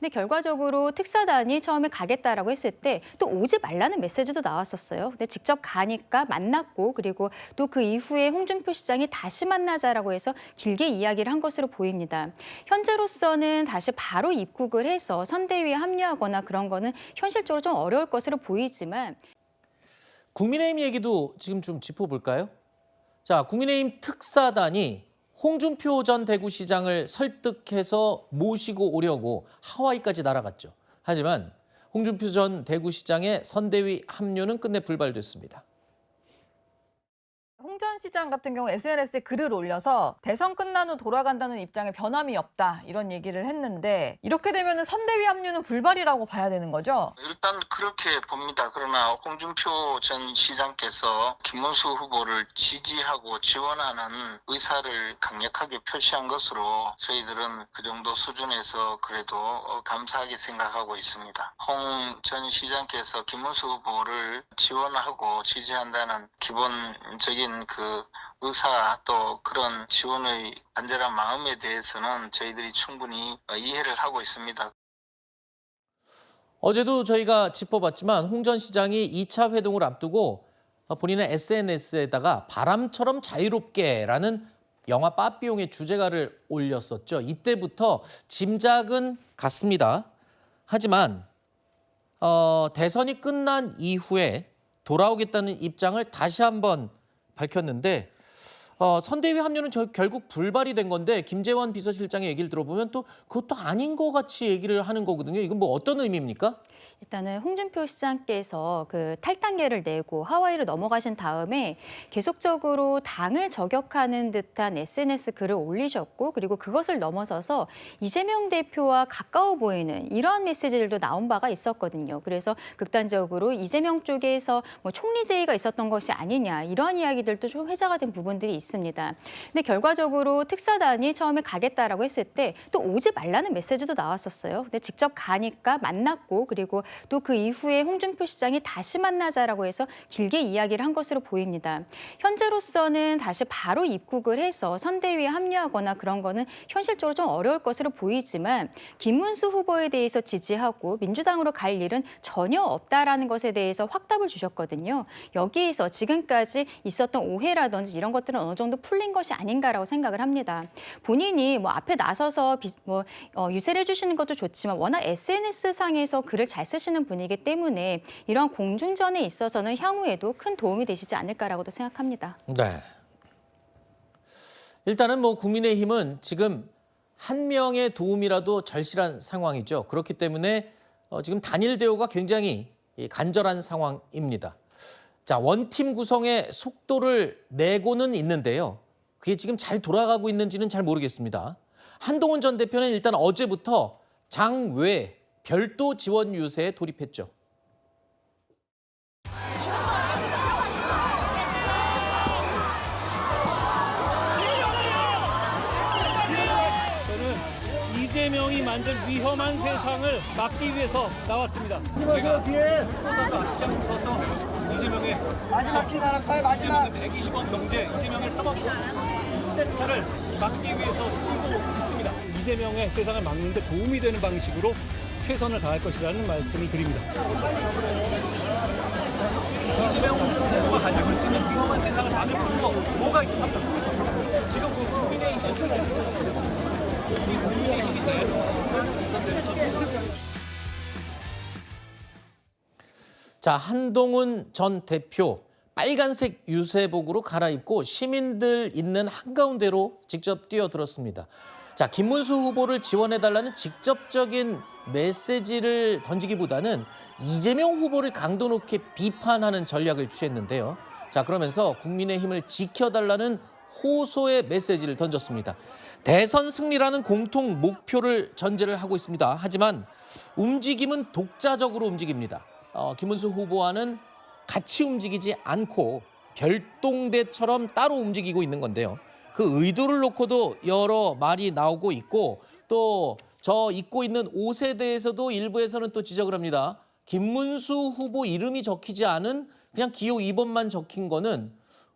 근데 결과적으로 특사단이 처음에 가겠다라고 했을 때 또 오지 말라는 메시지도 나왔었어요. 근데 직접 가니까 만났고 그리고 또 그 이후에 홍준표 시장이 다시 만나자라고 해서 길게 이야기를 한 것으로 보입니다. 현재로서는 다시 바로 입국을 해서 선대위에 합류하거나 그런 거는 현실적으로 좀 어려울 것으로 보이지만 국민의힘 얘기도 지금 좀 짚어볼까요? 자, 국민의힘 특사단이 홍준표 전 대구시장을 설득해서 모시고 오려고 하와이까지 날아갔죠. 하지만 홍준표 전 대구시장의 선대위 합류는 끝내 불발됐습니다. 홍전 시장 같은 경우 SNS에 글을 올려서 대선 끝난 후 돌아간다는 입장에 변함이 없다 이런 얘기를 했는데 이렇게 되면 선대위 합류는 불발이라고 봐야 되는 거죠? 일단 그렇게 봅니다. 그러나 홍준표 전 시장께서 김문수 후보를 지지하고 지원하는 의사를 강력하게 표시한 것으로 저희들은 그 정도 수준에서 그래도 어, 감사하게 생각하고 있습니다. 홍 전 시장께서 김문수 후보를 지원하고 지지한다는 기본적인 그 의사 또 그런 지원의 간절한 마음에 대해서는 저희들이 충분히 어, 이해를 하고 있습니다. 어제도 저희가 짚어봤지만 홍 전 시장이 2차 회동을 앞두고 본인의 SNS에다가 바람처럼 자유롭게라는 영화 빠삐용의 주제가를 올렸었죠. 이때부터 짐작은 갔습니다. 하지만 어, 대선이 끝난 이후에 돌아오겠다는 입장을 다시 한번 밝혔는데 어, 선대위 합류는 저 결국 불발이 된 건데 김재원 비서실장의 얘기를 들어보면 또 그것도 아닌 것 같이 얘기를 하는 거거든요. 이건 뭐 어떤 의미입니까? 일단은 홍준표 시장께서 그 탈당계를 내고 하와이로 넘어가신 다음에 계속적으로 당을 저격하는 듯한 SNS 글을 올리셨고 그리고 그것을 넘어서서 이재명 대표와 가까워 보이는 이러한 메시지들도 나온 바가 있었거든요. 그래서 극단적으로 이재명 쪽에서 뭐 총리 제의가 있었던 것이 아니냐 이러한 이야기들도 좀 회자가 된 부분들이 있습니다. 근데 결과적으로 특사단이 처음에 가겠다라고 했을 때 또 오지 말라는 메시지도 나왔었어요. 근데 직접 가니까 만났고 그리고 또 그 이후에 홍준표 시장이 다시 만나자라고 해서 길게 이야기를 한 것으로 보입니다. 현재로서는 다시 바로 입국을 해서 선대위에 합류하거나 그런 거는 현실적으로 좀 어려울 것으로 보이지만 김문수 후보에 대해서 지지하고 민주당으로 갈 일은 전혀 없다라는 것에 대해서 확답을 주셨거든요. 여기에서 지금까지 있었던 오해라든지 이런 것들은 어느 정도 풀린 것이 아닌가라고 생각을 합니다. 본인이 뭐 앞에 나서서 비- 뭐 어, 유세를 해주시는 것도 좋지만 워낙 SNS 상에서 글을 잘 쓰시는 분이기 때문에 이런 공중전에 있어서는 향후에도 큰 도움이 되시지 않을까라고도 생각합니다. 네. 일단은 뭐 국민의힘은 지금 한 명의 도움이라도 절실한 상황이죠. 그렇기 때문에 어, 지금 단일 대우가 굉장히 이 간절한 상황입니다. 자, 원팀 구성의 속도를 내고는 있는데요. 그게 지금 잘 돌아가고 있는지는 잘 모르겠습니다. 한동훈 전 대표는 일단 어제부터 장외 별도 지원 유세에 돌입했죠. 저는 이재명이 만든 위험한 세상을 막기 위해서 나왔습니다. 제가 뒤에 앞장서서 이재명의 마지막 과의 마지막 120원 경제, 이재명의 3억 10대를 막기 위해서 뛰고 있습니다. 이재명의 세상을 막는데 도움이 되는 방식으로 최선을 다할 것이라는 말씀을 드립니다. 이재명 후보가 가지고 있는 위험한 세상을 막을 방법 뭐가 있습니까? 지금 그 국민의 힘 이 국민의 힘인데 자, 한동훈 전 대표 빨간색 유세복으로 갈아입고 시민들 있는 한가운데로 직접 뛰어들었습니다. 자, 김문수 후보를 지원해달라는 직접적인 메시지를 던지기보다는 이재명 후보를 강도 높게 비판하는 전략을 취했는데요. 자, 그러면서 국민의힘을 지켜달라는 호소의 메시지를 던졌습니다. 대선 승리라는 공통 목표를 전제를 하고 있습니다. 하지만 움직임은 독자적으로 움직입니다. 어, 김문수 후보와는 같이 움직이지 않고 별동대처럼 따로 움직이고 있는 건데요. 그 의도를 놓고도 여러 말이 나오고 있고 또 저 입고 있는 옷에 대해서도 일부에서는 또 지적을 합니다. 김문수 후보 이름이 적히지 않은 그냥 기호 2번만 적힌 거는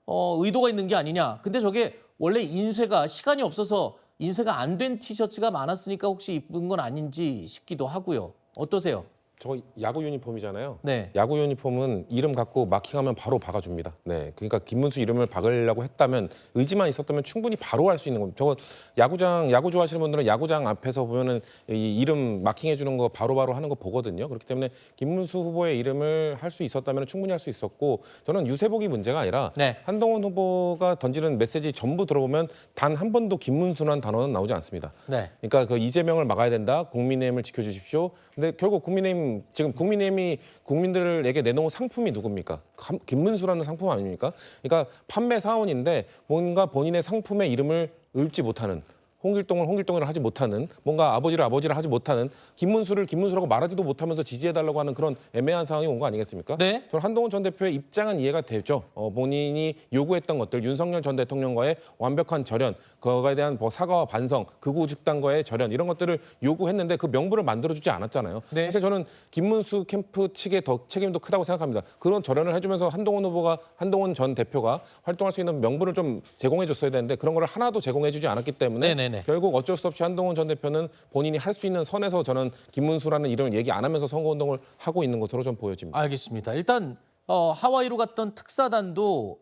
어, 의도가 있는 게 아니냐. 근데 저게 원래 인쇄가 시간이 없어서 인쇄가 안 된 티셔츠가 많았으니까 혹시 입은 건 아닌지 싶기도 하고요. 어떠세요? 저 야구 유니폼이잖아요. 네. 야구 유니폼은 이름 갖고 마킹하면 바로 박아줍니다. 네, 그러니까 김문수 이름을 박으려고 했다면 의지만 있었다면 충분히 바로 할 수 있는 겁니다. 저거 야구장 야구 좋아하시는 분들은 야구장 앞에서 보면은 이 이름 마킹해 주는 거 바로바로 하는 거 보거든요. 그렇기 때문에 김문수 후보의 이름을 할 수 있었다면 충분히 할 수 있었고 저는 유세복이 문제가 아니라 네. 한동훈 후보가 던지는 메시지 전부 들어보면 단 한 번도 김문수라는 단어는 나오지 않습니다. 네. 그러니까 그 이재명을 막아야 된다. 국민의힘을 지켜 주십시오. 근데 결국 국민의힘 지금 국민의힘이 국민들에게 내놓은 상품이 누굽니까? 감- 김문수라는 상품 아닙니까? 그러니까 판매 사원인데 뭔가 본인의 상품의 이름을 읊지 못하는 홍길동을 홍길동이라 하지 못하는 뭔가 아버지를 아버지라 하지 못하는 김문수를 김문수라고 말하지도 못하면서 지지해달라고 하는 그런 애매한 상황이 온 거 아니겠습니까? 네. 저는 한동훈 전 대표의 입장은 이해가 되죠. 어, 본인이 요구했던 것들, 윤석열 전 대통령과의 완벽한 절연, 그거에 대한 뭐 사과와 반성, 극우 집단과의 절연 이런 것들을 요구했는데 그 명분을 만들어주지 않았잖아요. 네. 사실 저는 김문수 캠프 측의 더 책임도 크다고 생각합니다. 그런 절연을 해주면서 한동훈 후보가 한동훈 전 대표가 활동할 수 있는 명분을 좀 제공해줬어야 되는데 그런 걸 하나도 제공해주지 않았기 때문에 네네 네. 결국 어쩔 수 없이 한동훈 전 대표는 본인이 할 수 있는 선에서 저는 김문수라는 이름을 얘기 안 하면서 선거운동을 하고 있는 것으로 좀 보여집니다. 알겠습니다. 일단 어, 하와이로 갔던 특사단도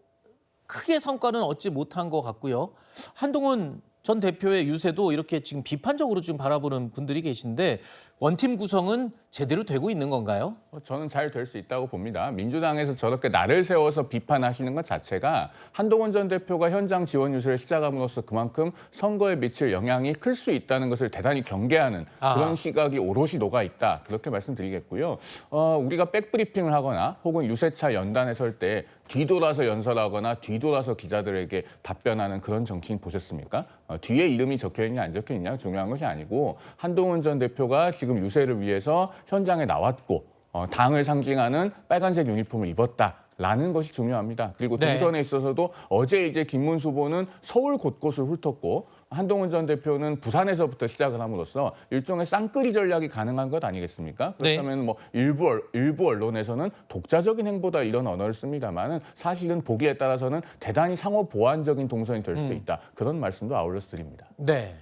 크게 성과는 얻지 못한 것 같고요. 한동훈 전 대표의 유세도 이렇게 지금 비판적으로 좀 바라보는 분들이 계신데 원팀 구성은 제대로 되고 있는 건가요? 어, 저는 잘 될 수 있다고 봅니다. 민주당에서 저렇게 나를 세워서 비판하시는 것 자체가 한동훈 전 대표가 현장 지원 유세를 시작함으로써 그만큼 선거에 미칠 영향이 클 수 있다는 것을 대단히 경계하는 아하. 그런 시각이 오롯이 녹아 있다. 그렇게 말씀드리겠고요. 어, 우리가 백브리핑을 하거나 혹은 유세차 연단에 설 때 뒤돌아서 연설하거나 뒤돌아서 기자들에게 답변하는 그런 정치인 보셨습니까? 어, 뒤에 이름이 적혀 있냐 안 적혀 있냐 중요한 것이 아니고 한동훈 전 대표가 지금 유세를 위해서 현장에 나왔고 어, 당을 상징하는 빨간색 유니폼을 입었다. 라는 것이 중요합니다. 그리고 네. 동선에 있어서도 어제 이제 김문수 후보는 서울 곳곳을 훑었고 한동훈 전 대표는 부산에서부터 시작을 함으로써 일종의 쌍끌이 전략이 가능한 것 아니겠습니까? 네. 그렇다면 뭐 일부 얼- 일부 언론에서는 독자적인 행보다 이런 언어를 씁니다만은 사실은 보기에 따라서는 대단히 상호 보완적인 동선이 될 수도 있다. 그런 말씀도 아울러서 드립니다. 네.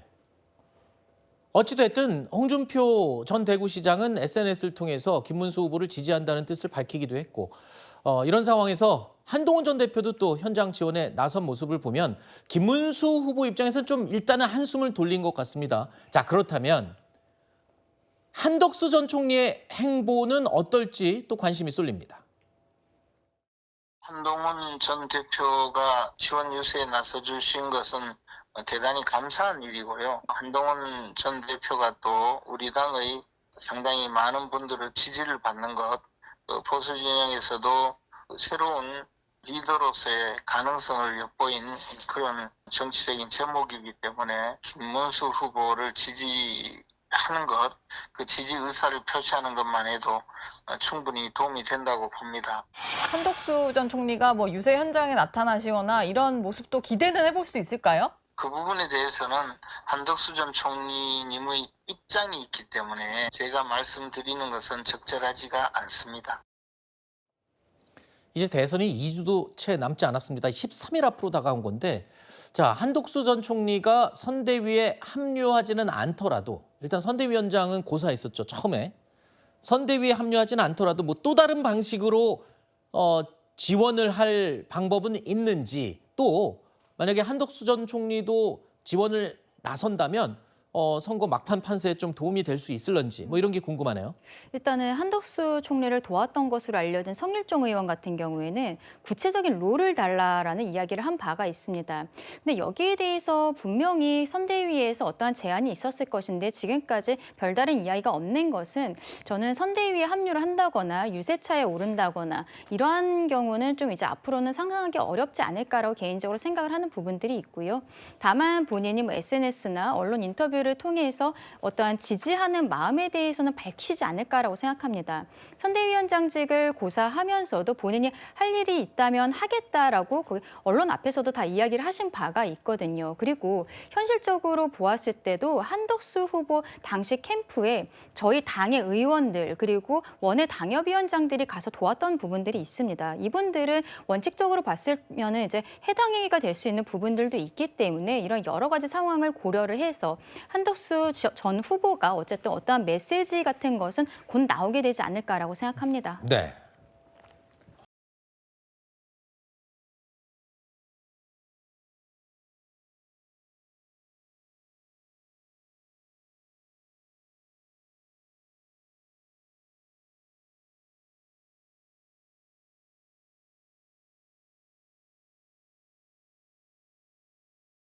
어찌됐든 홍준표 전 대구시장은 SNS를 통해서 김문수 후보를 지지한다는 뜻을 밝히기도 했고 어, 이런 상황에서 한동훈 전 대표도 또 현장 지원에 나선 모습을 보면 김문수 후보 입장에서는 좀 일단은 한숨을 돌린 것 같습니다. 자 그렇다면 한덕수 전 총리의 행보는 어떨지 또 관심이 쏠립니다. 한동훈 전 대표가 지원 유세에 나서 주신 것은 대단히 감사한 일이고요. 한동훈 전 대표가 또 우리 당의 상당히 많은 분들의 지지를 받는 것, 그 보수 진영에서도 새로운 리더로서의 가능성을 엿보인 그런 정치적인 제목이기 때문에 김문수 후보를 지지하는 것, 그 지지 의사를 표시하는 것만 해도 충분히 도움이 된다고 봅니다. 한덕수 전 총리가 뭐 유세 현장에 나타나시거나 이런 모습도 기대는 해볼 수 있을까요? 그 부분에 대해서는 한덕수 전 총리님의 입장이 있기 때문에 제가 말씀드리는 것은 적절하지가 않습니다. 이제 대선이 2주도 채 남지 않았습니다. 13일 앞으로 다가온 건데 자 한독수 전 총리가 선대위에 합류하지는 않더라도 일단 선대위원장은 고사했었죠 처음에 선대위에 합류하지는 않더라도 뭐 또 다른 방식으로 어, 지원을 할 방법은 있는지 또 만약에 한덕수 전 총리도 지원을 나선다면 어, 선거 막판 판세에 좀 도움이 될 수 있을런지 뭐 이런 게 궁금하네요. 일단은 한덕수 총리를 도왔던 것으로 알려진 성일종 의원 같은 경우에는 구체적인 롤을 달라라는 이야기를 한 바가 있습니다. 근데 여기에 대해서 분명히 선대위에서 어떠한 제안이 있었을 것인데 지금까지 별다른 이야기가 없는 것은 저는 선대위에 합류를 한다거나 유세차에 오른다거나 이러한 경우는 좀 이제 앞으로는 상상하기 어렵지 않을까라고 개인적으로 생각을 하는 부분들이 있고요. 다만 본인이 뭐 SNS나 언론 인터뷰 인터뷰를 통해서 어떠한 지지하는 마음에 대해서는 밝히지 않을까라고 생각합니다. 선대위원장직을 고사하면서도 본인이 할 일이 있다면 하겠다라고 거기 언론 앞에서도 다 이야기를 하신 바가 있거든요. 그리고 현실적으로 보았을 때도 한덕수 후보 당시 캠프에 저희 당의 의원들 그리고 원외 당협위원장들이 가서 도왔던 부분들이 있습니다. 이분들은 원칙적으로 봤으면은 이제 해당 행위가 될 수 있는 부분들도 있기 때문에 이런 여러 가지 상황을 고려를 해서 한덕수 저- 전 후보가 어쨌든 어떠한 메시지 같은 것은 곧 나오게 되지 않을까라고 생각합니다. 네.